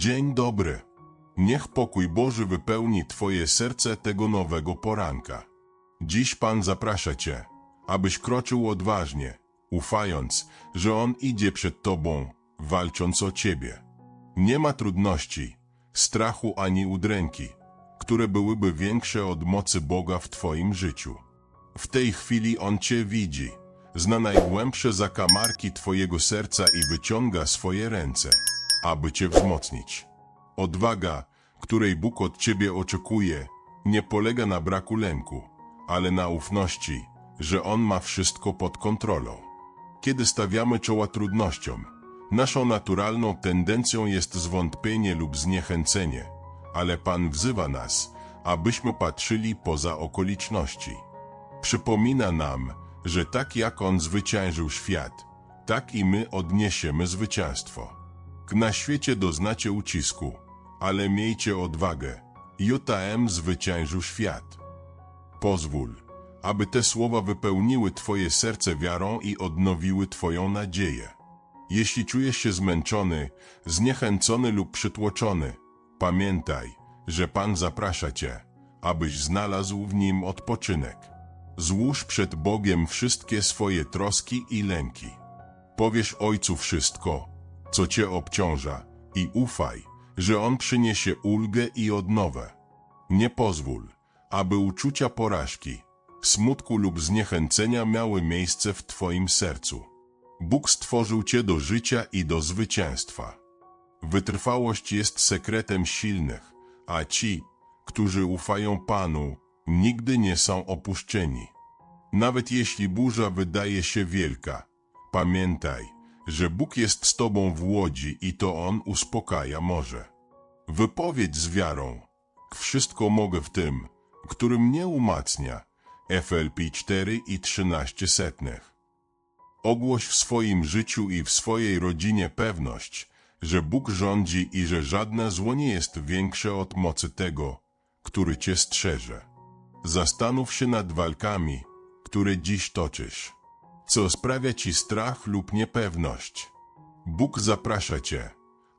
Dzień dobry. Niech pokój Boży wypełni Twoje serce tego nowego poranka. Dziś Pan zaprasza Cię, abyś kroczył odważnie, ufając, że On idzie przed Tobą, walcząc o Ciebie. Nie ma trudności, strachu ani udręki, które byłyby większe od mocy Boga w Twoim życiu. W tej chwili On Cię widzi, zna najgłębsze zakamarki Twojego serca i wyciąga swoje ręce, aby Cię wzmocnić. Odwaga, której Bóg od Ciebie oczekuje, nie polega na braku lęku, ale na ufności, że On ma wszystko pod kontrolą. Kiedy stawiamy czoła trudnościom, naszą naturalną tendencją jest zwątpienie lub zniechęcenie, ale Pan wzywa nas, abyśmy patrzyli poza okoliczności. Przypomina nam, że tak jak On zwyciężył świat, tak i my odniesiemy zwycięstwo. Na świecie doznacie ucisku, ale miejcie odwagę. JM zwyciężył świat. Pozwól, aby te słowa wypełniły Twoje serce wiarą i odnowiły Twoją nadzieję. Jeśli czujesz się zmęczony, zniechęcony lub przytłoczony, pamiętaj, że Pan zaprasza Cię, abyś znalazł w Nim odpoczynek. Złóż przed Bogiem wszystkie swoje troski i lęki. Powiesz Ojcu wszystko, co Cię obciąża i ufaj, że On przyniesie ulgę i odnowę. Nie pozwól, aby uczucia porażki, smutku lub zniechęcenia miały miejsce w Twoim sercu. Bóg stworzył Cię do życia i do zwycięstwa. Wytrwałość jest sekretem silnych, a ci, którzy ufają Panu, nigdy nie są opuszczeni. Nawet jeśli burza wydaje się wielka, pamiętaj, że Bóg jest z Tobą w łodzi i to On uspokaja morze. Wypowiedź z wiarą. Wszystko mogę w tym, który mnie umacnia. FLP 4 i 13 setnych. Ogłoś w swoim życiu i w swojej rodzinie pewność, że Bóg rządzi i że żadne zło nie jest większe od mocy tego, który Cię strzeże. Zastanów się nad walkami, które dziś toczysz. Co sprawia Ci strach lub niepewność? Bóg zaprasza Cię,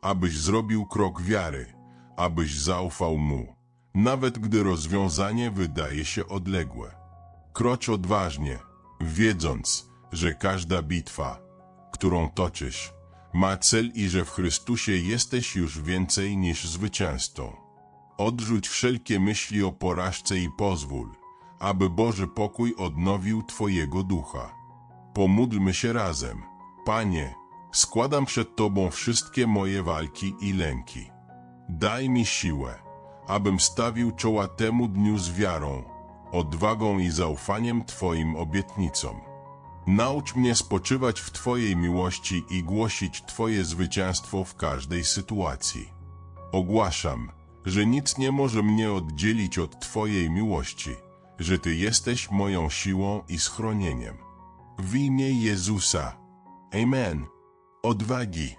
abyś zrobił krok wiary, abyś zaufał Mu, nawet gdy rozwiązanie wydaje się odległe. Krocz odważnie, wiedząc, że każda bitwa, którą toczysz, ma cel i że w Chrystusie jesteś już więcej niż zwycięzcą. Odrzuć wszelkie myśli o porażce i pozwól, aby Boży pokój odnowił Twojego ducha. Pomódlmy się razem. Panie, składam przed Tobą wszystkie moje walki i lęki. Daj mi siłę, abym stawił czoła temu dniu z wiarą, odwagą i zaufaniem Twoim obietnicom. Naucz mnie spoczywać w Twojej miłości i głosić Twoje zwycięstwo w każdej sytuacji. Ogłaszam, że nic nie może mnie oddzielić od Twojej miłości, że Ty jesteś moją siłą i schronieniem. W imię Jezusa. Amen. Odwagi.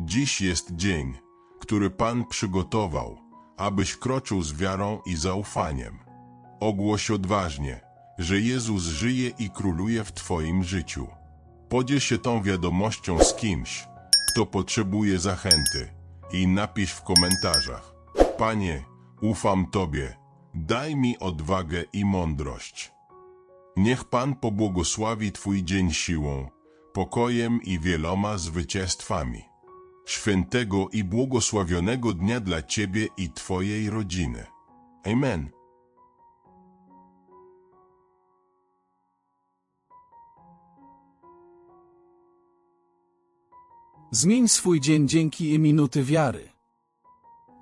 Dziś jest dzień, który Pan przygotował, abyś kroczył z wiarą i zaufaniem. Ogłoś odważnie, że Jezus żyje i króluje w Twoim życiu. Podziel się tą wiadomością z kimś, kto potrzebuje zachęty i napisz w komentarzach. Panie, ufam Tobie, daj mi odwagę i mądrość. Niech Pan pobłogosławi Twój dzień siłą, pokojem i wieloma zwycięstwami. Świętego i błogosławionego dnia dla Ciebie i Twojej rodziny. Amen. Zmień swój dzień dzięki minuty wiary.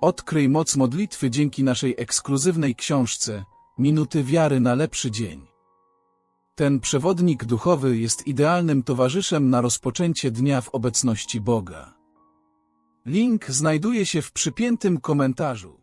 Odkryj moc modlitwy dzięki naszej ekskluzywnej książce Minuty wiary na lepszy dzień. Ten przewodnik duchowy jest idealnym towarzyszem na rozpoczęcie dnia w obecności Boga. Link znajduje się w przypiętym komentarzu.